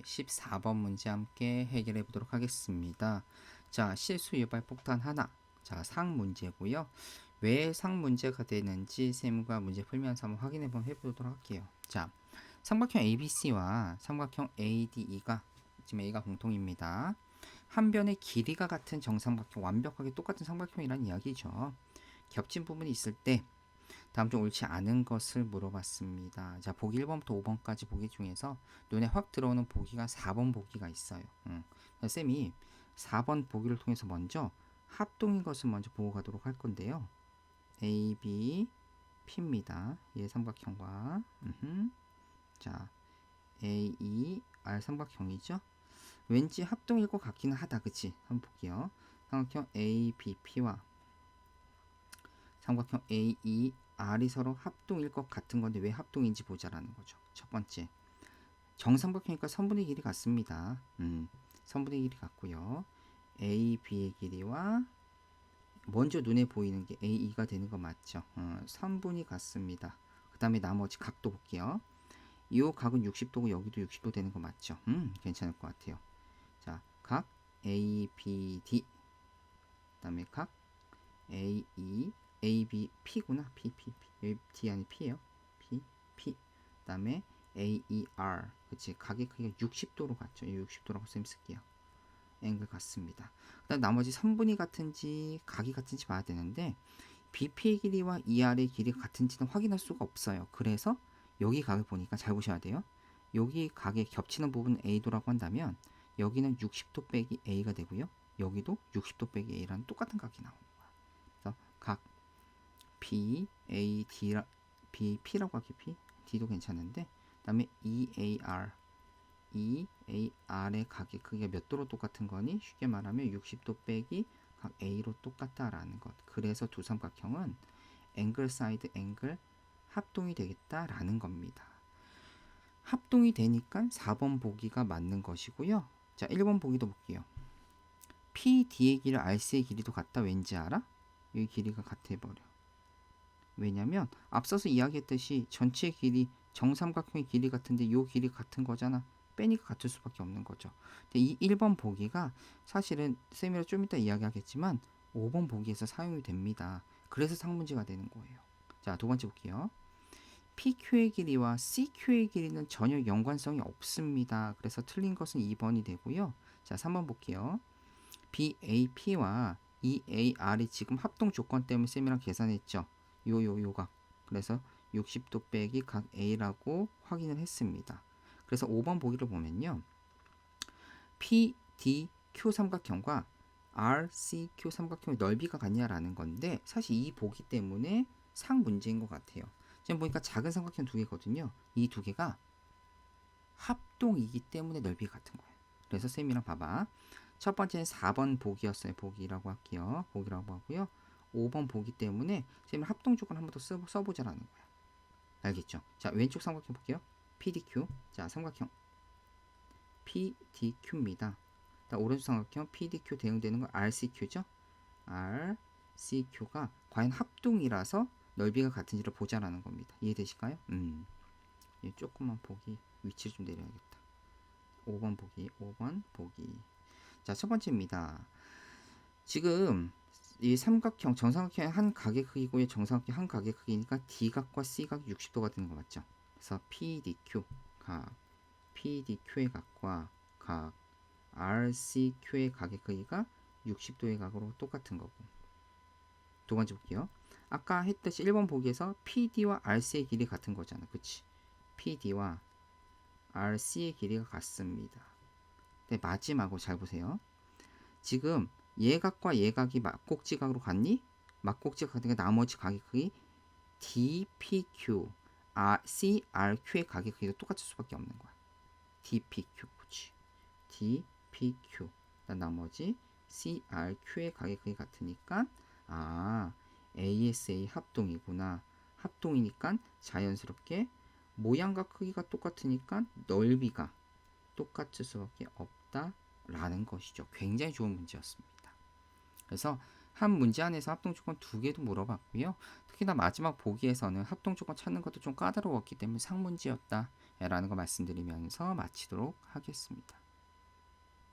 네, 14번 문제 함께 해결해 보도록 하겠습니다. 자, 실수 유발 폭탄 하나. 자, 상 문제고요. 왜 상 문제가 되는지 쌤과 문제 풀면서 한번 확인해 보면 해보도록 할게요. 자, 삼각형 ABC와 삼각형 ADE가 지금 A가 공통입니다. 한 변의 길이가 같은 정삼각형, 완벽하게 똑같은 삼각형이란 이야기죠. 겹친 부분이 있을 때 다음 중 옳지 않은 것을 물어봤습니다. 자, 보기 1번부터 5번까지 보기 중에서 눈에 확 들어오는 보기가 4번 보기가 있어요. 응. 쌤이 4번 보기를 통해서 먼저 합동인 것을 먼저 보고 가도록 할 건데요. A, B, P입니다. 얘 삼각형과 음흠. 자, A, E, R 삼각형이죠. 왠지 합동일 것 같기는 하다, 그치? 한번 볼게요. 삼각형 A, B, P와 삼각형 A, E, R이 서로 합동일 것 같은 건데 왜 합동인지 보자라는 거죠. 첫 번째, 정삼각형이니까 선분의 길이 같습니다. 음, 선분의 길이 같고요. A, B의 길이와 먼저 눈에 보이는 게 AE가 되는 거 맞죠? 어, 선분이 같습니다. 그 다음에 나머지 각도 볼게요. 이 각은 60도고 여기도 60도 되는 거 맞죠? 음, 괜찮을 것 같아요. 자, 각 ABD 그 다음에 각 AE A, B, P구나. P, P, P. 여기 D 아니 P예요. P, P. 그다음에 A, E, R. 그치. 각의 크기가 60도로 같죠. 60도라고 쌤 쓸게요. 앵글 같습니다. 그다음 나머지 3분이 같은지 각이 같은지 봐야 되는데 BP의 길이와 ER의 길이가 같은지는 확인할 수가 없어요. 그래서 여기 각을 보니까 잘 보셔야 돼요. 여기 각에 겹치는 부분 A도라고 한다면 여기는 60도 빼기 A가 되고요. 여기도 60도 빼기 A라는 똑같은 각이 거야. 그래서 각 B, A, D, B, P라고 할게 P, D도 괜찮은데 그다음에 E, A, R, E, A, R의 각의 크기가 몇 도로 똑같은 거니? 쉽게 말하면 60도 빼기 각 A로 똑같다라는 것. 그래서 두 삼각형은 앵글 사이드 앵글 합동이 되겠다라는 겁니다. 합동이 되니까 4번 보기가 맞는 것이고요. 자, 1번 보기도 볼게요. PD의 길이 RC의 길이도 같다 왠지 알아? 여기 길이가 같아 버려. 왜냐면 앞서서 이야기했듯이 전체 길이 정삼각형의 길이 같은데 이 길이 같은 거잖아. 빼니까 같을 수밖에 없는 거죠. 근데 이 1번 보기가 사실은 쌤이랑 좀 이따 이야기하겠지만 5번 보기에서 사용이 됩니다. 그래서 상문지가 되는 거예요. 자, 두 번째 볼게요. PQ의 길이와 CQ의 길이는 전혀 연관성이 없습니다. 그래서 틀린 것은 2번이 되고요. 자, 3번 볼게요. BAP와 EAR이 지금 합동 조건 때문에 쌤이랑 계산했죠. 요 요 요각 그래서 60도 빼기 각 A라고 확인을 했습니다. 그래서 5번 보기를 보면요. PDQ 삼각형과 RCQ 삼각형의 넓이가 같냐라는 건데 사실 이 보기 때문에 상 문제인 것 같아요. 지금 보니까 작은 삼각형 두 개거든요. 이 두 개가 합동이기 때문에 넓이가 같은 거예요. 그래서 쌤이랑 봐봐. 첫 번째는 4번 보기였어요. 보기라고 할게요. 보기라고 하고요. 5번 보기 때문에 지금 합동 조건 한번 더 써보자라는 거야. 알겠죠? 자, 왼쪽 삼각형 볼게요. PDQ. 자, 삼각형. PDQ입니다. 자, 오른쪽 삼각형 PDQ 대응되는 건 RCQ죠? RCQ가 과연 합동이라서 넓이가 같은지를 보자라는 겁니다. 이해되실까요? 음. 조금만 보기 위치를 좀 내려야겠다. 5번 보기, 5번 보기. 자, 첫 번째입니다. 지금 이 삼각형 정삼각형 한 각의 크기고 정삼각형 한 각의 크기니까 D각과 C각이 60도가 되는 거 맞죠? 그래서 PDQ 각 PDQ의 각과 각 RCQ의 각의 크기가 60도의 각으로 똑같은 거고 두 번째 볼게요. 아까 했듯이 1번 보기에서 PD와 RC의 길이 같은 거잖아. 그치? PD와 RC의 길이가 같습니다. 네, 마지막으로 잘 보세요. 지금 예각과 예각이 막꼭지각으로 같니? 막꼭지각 같은 게 나머지 각의 크기 DPQ, R, CRQ의 각의 크기가 똑같을 수밖에 없는 거야. DPQ, 그치? DPQ. 나머지 CRQ의 각의 크기 같으니까 아 ASA 합동이구나. 합동이니까 자연스럽게 모양과 크기가 똑같으니까 넓이가 똑같을 수밖에 없다라는 것이죠. 굉장히 좋은 문제였습니다. 그래서 한 문제 안에서 합동 조건 두 개도 물어봤고요. 특히나 마지막 보기에서는 합동 조건 찾는 것도 좀 까다로웠기 때문에 상문제였다. 라는 거 말씀드리면서 마치도록 하겠습니다.